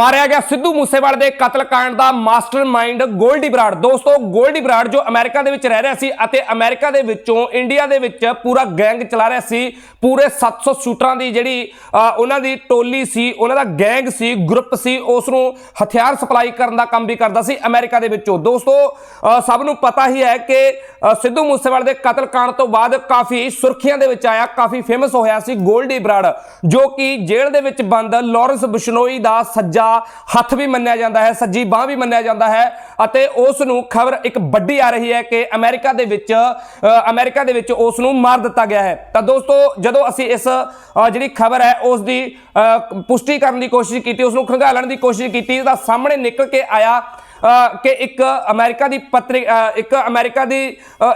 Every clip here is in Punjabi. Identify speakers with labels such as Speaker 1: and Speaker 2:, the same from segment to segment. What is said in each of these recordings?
Speaker 1: ਮਾਰਿਆ ਗਿਆ ਸਿੱਧੂ ਮੂਸੇਵਾਲ ਦੇ ਕਤਲ ਕਾਂਡ ਦਾ ਮਾਸਟਰਮਾਈਂਡ ਗੋਲਡੀ ਬਰਾੜ। ਦੋਸਤੋ, ਗੋਲਡੀ ਬਰਾੜ ਜੋ ਅਮਰੀਕਾ ਦੇ ਵਿੱਚ ਰਹਿ ਰਿਹਾ ਸੀ ਅਤੇ ਅਮਰੀਕਾ ਦੇ ਵਿੱਚੋਂ ਇੰਡੀਆ ਦੇ ਵਿੱਚ ਪੂਰਾ ਗੈਂਗ ਚਲਾ ਰਿਹਾ ਸੀ, ਪੂਰੇ 700 ਸ਼ੂਟਰਾਂ ਦੀ ਜਿਹੜੀ ਉਹਨਾਂ ਦੀ ਟੋਲੀ ਸੀ, ਉਹਨਾਂ ਦਾ ਗੈਂਗ ਸੀ, ਗਰੁੱਪ ਸੀ ਉਸ ਨੂੰ ਹਥਿਆਰ ਸਪਲਾਈ ਕਰਨ ਦਾ ਕੰਮ ਵੀ ਕਰਦਾ ਸੀ ਅਮਰੀਕਾ ਦੇ ਵਿੱਚੋਂ। ਦੋਸਤੋ ਸਭ ਨੂੰ ਪਤਾ ਹੀ ਹੈ ਕਿ ਸਿੱਧੂ ਮੂਸੇਵਾਲ ਦੇ ਕਤਲकांड ਤੋਂ ਬਾਅਦ ਕਾਫੀ ਸੁਰਖੀਆਂ ਦੇ ਵਿੱਚ ਆਇਆ, ਕਾਫੀ ਫੇਮਸ ਹੋਇਆ ਸੀ ਗੋਲਡੀ ਬਰਾੜ, ਜੋ ਕਿ ਜੇਲ੍ਹ ਦੇ ਵਿੱਚ ਬੰਦ, ਲਾਰੈਂਸ ਬਿਸ਼ਨੋਈ ਦਾ ਸੱਜਾ ਹੱਥ ਵੀ ਮੰਨਿਆ ਜਾਂਦਾ ਹੈ ਸੱਜੀ ਬਾਹ ਵੀ ਮੰਨਿਆ ਜਾਂਦਾ ਹੈ ਅਤੇ ਉਸ ਨੂੰ ਖਬਰ ਇੱਕ ਵੱਡੀ ਆ ਰਹੀ ਹੈ ਕਿ ਅਮਰੀਕਾ ਦੇ ਵਿੱਚ ਅ, ਅਮਰੀਕਾ ਦੇ ਵਿੱਚ ਉਸ ਨੂੰ ਮਾਰ ਦਿੱਤਾ ਗਿਆ ਹੈ। ਤਾਂ ਦੋਸਤੋ ਜਦੋਂ ਅਸੀਂ ਇਸ ਜਿਹੜੀ ਖਬਰ ਹੈ ਉਸ ਦੀ ਪੁਸ਼ਟੀ ਕਰਨ ਦੀ ਕੋਸ਼ਿਸ਼ ਕੀਤੀ ਉਸ ਨੂੰ ਖੰਗਾਲਣ ਦੀ ਕੋਸ਼ਿਸ਼ ਕੀਤੀ ਤਾਂ ਸਾਹਮਣੇ ਨਿਕਲ ਕੇ ਆਇਆ ਕਿ ਇੱਕ ਅਮਰੀਕਾ ਦੀ ਪੱਤਰਿਕਾ ਇੱਕ ਅਮਰੀਕਾ ਦੀ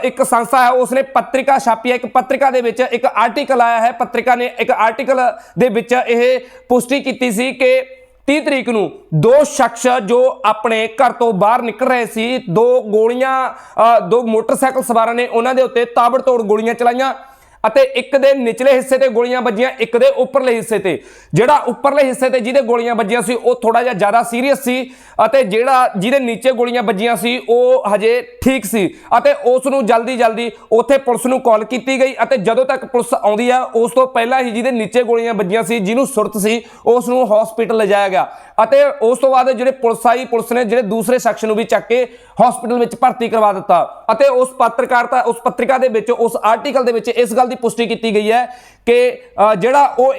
Speaker 1: ਇੱਕ ਸੰਸਥਾ ਹੈ ਉਸਨੇ ਪੱਤਰਿਕਾ ਛਾਪੀ ਹੈ ਇੱਕ ਪੱਤਰਿਕਾ ਦੇ ਵਿੱਚ ਇੱਕ ਆਰਟੀਕਲ ਆਇਆ ਹੈ ਪੱਤਰਿਕਾ ਨੇ ਇੱਕ ਆਰਟੀਕਲ ਦੇ ਵਿੱਚ ਇਹ ਪੁਸ਼ਟੀ ਕੀਤੀ ਸੀ ਕਿ 30 ਤਰੀਕ ਨੂੰ ਦੋ ਸ਼ਖਸ ਜੋ ਆਪਣੇ ਘਰ ਤੋਂ ਬਾਹਰ ਨਿਕਲ ਰਹੇ ਸੀ, ਦੋ ਗੋਲੀਆਂ ਦੋ ਮੋਟਰਸਾਈਕਲ ਸਵਾਰਾਂ ਨੇ ਉਹਨਾਂ ਦੇ ਉੱਤੇ ਤਾਬੜਤੋੜ ਗੋਲੀਆਂ ਚਲਾਈਆਂ। ਅਤੇ ਇੱਕ ਦੇ ਨਿਚਲੇ ਹਿੱਸੇ ਤੇ ਗੋਲੀਆਂ ਵੱਜੀਆਂ, ਇੱਕ ਦੇ ਉੱਪਰਲੇ ਹਿੱਸੇ ਤੇ। ਜਿਹੜਾ ਉੱਪਰਲੇ ਹਿੱਸੇ ਤੇ ਜਿਹਦੇ ਗੋਲੀਆਂ ਵੱਜੀਆਂ ਸੀ, ਉਹ ਥੋੜਾ ਜਿਹਾ ਜ਼ਿਆਦਾ ਸੀਰੀਅਸ ਸੀ ਅਤੇ ਜਿਹੜਾ ਜਿਹਦੇ ਨੀਚੇ ਗੋਲੀਆਂ ਵੱਜੀਆਂ ਸੀ, ਉਹ ਹਜੇ ਠੀਕ ਸੀ ਅਤੇ ਉਸ ਨੂੰ ਜਲਦੀ ਜਲਦੀ ਉੱਥੇ ਪੁਲਿਸ ਨੂੰ ਕਾਲ ਕੀਤੀ ਗਈ ਅਤੇ ਜਦੋਂ ਤੱਕ ਪੁਲਿਸ ਆਉਂਦੀ ਆ, ਉਸ ਤੋਂ ਪਹਿਲਾਂ ਹੀ ਜਿਹਦੇ ਨੀਚੇ ਗੋਲੀਆਂ ਵੱਜੀਆਂ ਸੀ, ਜਿਹਨੂੰ ਸੁਰਤ ਸੀ, ਉਸ ਨੂੰ ਹਸਪੀਟਲ ਲਿਜਾਇਆ ਗਿਆ ਅਤੇ ਉਸ ਤੋਂ ਬਾਅਦ ਜਿਹੜੇ ਪੁਲਿਸ ਆਈ, ਪੁਲਿਸ ਨੇ ਜਿਹੜੇ ਦੂਸਰੇ ਸ਼ਖਸ ਨੂੰ ਵੀ ਚੱਕ ਕੇ ਹਸਪੀਟਲ ਵਿੱਚ ਭਰਤੀ ਕਰਵਾ ਦਿੱਤਾ ਅਤੇ ਉਸ ਪੱਤਰਕਾਰਤਾ ਉਸ ਪੱਤਰਿਕਾ ਦੇ ਵਿੱਚ, ਉਸ ਆਰਟੀਕਲ ਦੇ ਵਿੱਚ ਇਸ ਗੱਲ ਦੀ ਪੁਸ਼ਟੀ ਕੀਤੀ ਗਈ ਹੈ ਕਿ ਜਿਹੜਾ ਉਹ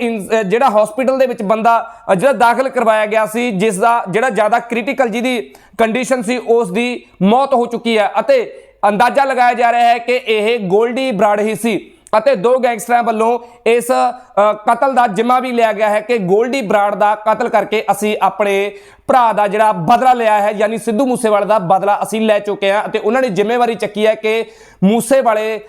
Speaker 1: ਜਿਹੜਾ ਹਸਪੀਟਲ ਦੇ ਵਿੱਚ ਬੰਦਾ ਜਿਹੜਾ ਦਾਖਲ ਕਰਵਾਇਆ ਗਿਆ ਸੀ, ਜਿਸ ਦਾ ਜਿਹੜਾ ਜ਼ਿਆਦਾ ਕ੍ਰਿਟੀਕਲ ਜਿਹਦੀ ਕੰਡੀਸ਼ਨ ਸੀ, ਉਸ ਦੀ ਮੌਤ ਹੋ ਚੁੱਕੀ ਹੈ ਅਤੇ ਅੰਦਾਜ਼ਾ ਲਗਾਇਆ ਜਾ ਰਿਹਾ ਹੈ ਕਿ ਇਹ ਗੋਲਡੀ ਬਰਾੜ ਹੀ ਸੀ। ਅਤੇ ਦੋ ਗੈਂਗਸਟਰਾਂ ਵੱਲੋਂ ਇਸ ਕਤਲ ਦਾ ਜਿੰਮਾ ਵੀ ਲਿਆ ਗਿਆ ਹੈ ਕਿ ਗੋਲਡੀ ਬਰਾੜ ਦਾ ਕਤਲ ਕਰਕੇ ਅਸੀਂ ਆਪਣੇ ਭਰਾ ਦਾ ਜਿਹੜਾ ਬਦਲਾ ਲਿਆ ਹੈ ਯਾਨੀ ਸਿੱਧੂ ਮੂਸੇਵਾਲੇ ਦਾ ਬਦਲਾ ਅਸੀਂ ਲੈ ਚੁੱਕੇ ਹਾਂ ਅਤੇ ਉਹਨਾਂ ਨੇ ਜ਼ਿੰਮੇਵਾਰੀ ਚੱਕੀ ਹੈ ਕਿ ਮੂਸੇਵਾਲੇ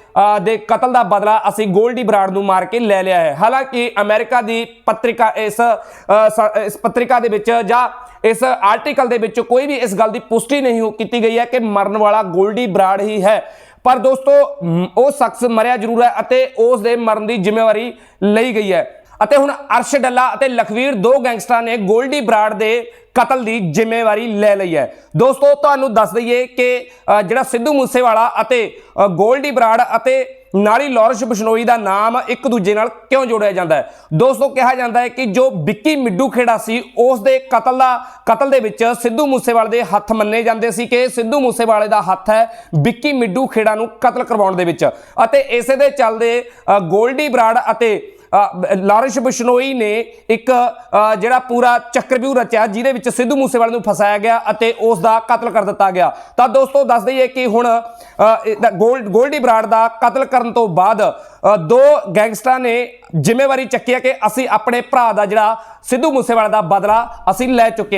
Speaker 1: ਦੇ ਕਤਲ ਦਾ ਬਦਲਾ ਅਸੀਂ ਗੋਲਡੀ ਬਰਾੜ ਨੂੰ ਮਾਰ ਕੇ ਲੈ ਲਿਆ ਹੈ। ਹਾਲਾਂਕਿ ਅਮਰੀਕਾ ਦੀ ਪੱਤਰਿਕਾ ਇਸ ਅ, ਇਸ ਪੱਤਰਿਕਾ ਦੇ ਵਿੱਚ ਜਾਂ ਇਸ ਆਰਟੀਕਲ ਦੇ ਵਿੱਚ ਕੋਈ ਵੀ ਇਸ ਗੱਲ ਦੀ ਪੁਸ਼ਟੀ ਨਹੀਂ ਹੋ ਕੀਤੀ ਗਈ ਹੈ ਕਿ ਮਰਨ ਵਾਲਾ ਗੋਲਡੀ ਬਰਾੜ ਹੀ ਹੈ। ਪਰ ਦੋਸਤੋ ਉਹ ਸ਼ਖਸ ਮਰਿਆ ਜ਼ਰੂਰ ਹੈ ਅਤੇ ਉਸ ਦੇ ਮਰਨ ਦੀ ਜ਼ਿੰਮੇਵਾਰੀ ਲਈ ਗਈ ਹੈ। ਅਤੇ ਹੁਣ ਅਰਸ਼ ਡੱਲਾ ਅਤੇ ਲਖਵੀਰ ਦੋ ਗੈਂਗਸਟਰਾਂ ਨੇ ਗੋਲਡੀ ਬਰਾੜ ਦੇ ਕਤਲ ਦੀ ਜ਼ਿੰਮੇਵਾਰੀ ਲੈ ਲਈ ਹੈ। ਦੋਸਤੋ, ਤੁਹਾਨੂੰ ਦੱਸ ਦਈਏ ਕਿ ਜਿਹੜਾ ਸਿੱਧੂ ਮੂਸੇਵਾਲਾ ਅਤੇ ਗੋਲਡੀ ਬਰਾੜ ਅਤੇ ਨਾਰੀ ਲਾਰੈਂਸ ਬਿਸ਼ਨੋਈ ਦਾ ਨਾਮ ਇੱਕ ਦੂਜੇ ਨਾਲ ਕਿਉਂ ਜੋੜਿਆ ਜਾਂਦਾ ਹੈ? ਦੋਸਤੋ, ਕਿਹਾ ਜਾਂਦਾ ਹੈ ਕਿ ਜੋ ਵਿੱਕੀ ਮਿੱਡੂ ਖੇੜਾ ਸੀ, ਉਸ ਦੇ ਕਤਲ ਦਾ ਕਤਲ ਦੇ ਵਿੱਚ ਸਿੱਧੂ ਮੂਸੇਵਾਲੇ ਦੇ ਹੱਥ ਮੰਨੇ ਜਾਂਦੇ ਸੀ ਕਿ ਸਿੱਧੂ ਮੂਸੇਵਾਲੇ ਦਾ ਹੱਥ ਹੈ ਵਿੱਕੀ ਮਿੱਡੂ ਖੇੜਾ ਨੂੰ ਕਤਲ ਕਰਵਾਉਣ ਦੇ ਵਿੱਚ। ਅਤੇ ਇਸੇ ਦੇ ਚੱਲਦੇ ਗੋਲਡੀ ਬਰਾੜ ਅਤੇ ਲਾਰਿਸ਼ ਬਿਸ਼ਨੋਈ ਨੇ ਇੱਕ ਜਿਹੜਾ ਪੂਰਾ ਚੱਕਰਵਿਊਹ ਰਚਿਆ ਜਿਹਦੇ ਵਿੱਚ ਸਿੱਧੂ ਮੂਸੇਵਾਲੇ ਨੂੰ ਫਸਾਇਆ ਗਿਆ ਅਤੇ ਉਸ ਦਾ ਕਤਲ ਕਰ ਦਿੱਤਾ ਗਿਆ। ਤਾਂ ਦੋਸਤੋ ਦੱਸ ਦਈਏ ਕਿ ਹੁਣ ਅ, ਗੋਲਡੀ ਬਰਾੜ ਦਾ ਕਤਲ ਕਰਨ ਤੋਂ ਬਾਅਦ ਦੋ ਗੈਂਗਸਟਰਾਂ ਨੇ ਜ਼ਿੰਮੇਵਾਰੀ ਚੱਕੀ ਹੈ ਕਿ ਅਸੀਂ ਆਪਣੇ ਭਰਾ ਦਾ ਜਿਹੜਾ ਸਿੱਧੂ ਮੂਸੇਵਾਲੇ ਦਾ ਬਦਲਾ ਅਸੀਂ ਲੈ ਚੁੱਕੇ ਹਾਂ।